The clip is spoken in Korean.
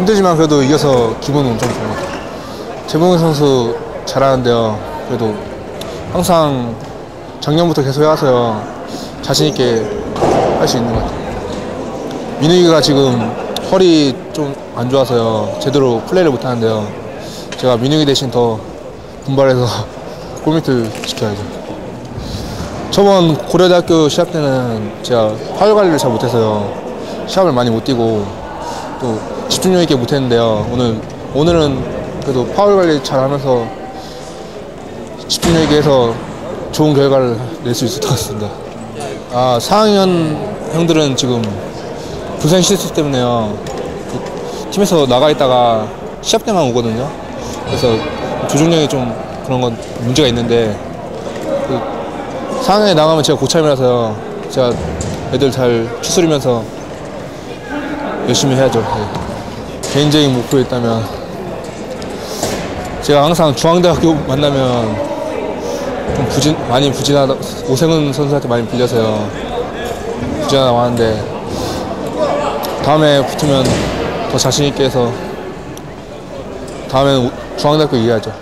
힘들지만 그래도 이겨서 기분은 엄청 좋은 것 같아요. 재봉이 선수 잘하는데요. 그래도 항상 작년부터 계속 해와서요. 자신있게 할 수 있는 것 같아요. 민욱이가 지금 허리 좀 안 좋아서요. 제대로 플레이를 못 하는데요. 제가 민욱이 대신 더 분발해서 골밑을 지켜야죠. 저번 고려대학교 시합 때는 제가 파열 관리를 잘 못해서요. 시합을 많이 못 뛰고 또 집중력 있게 못했는데요. 오늘 오늘은 그래도 파울 관리 잘 하면서 집중력 있게 해서 좋은 결과를 낼 수 있을 것 같습니다. 아 4학년 형들은 지금 부상 실수 때문에요. 그 팀에서 나가 있다가 시합 때만 오거든요. 그래서 조종력이 좀 그런 건 문제가 있는데 그 4학년에 나가면 제가 고참이라서요. 제가 애들 잘 추스리면서 열심히 해야죠. 네. 개인적인 목표에 있다면 제가 항상 중앙대학교 만나면 좀 부진 많이 부진하다 오세근 선수한테 많이 빌려서요 부진하다고 하는데 다음에 붙으면 더 자신 있게 해서 다음에는 우- 중앙대학교 이겨야죠.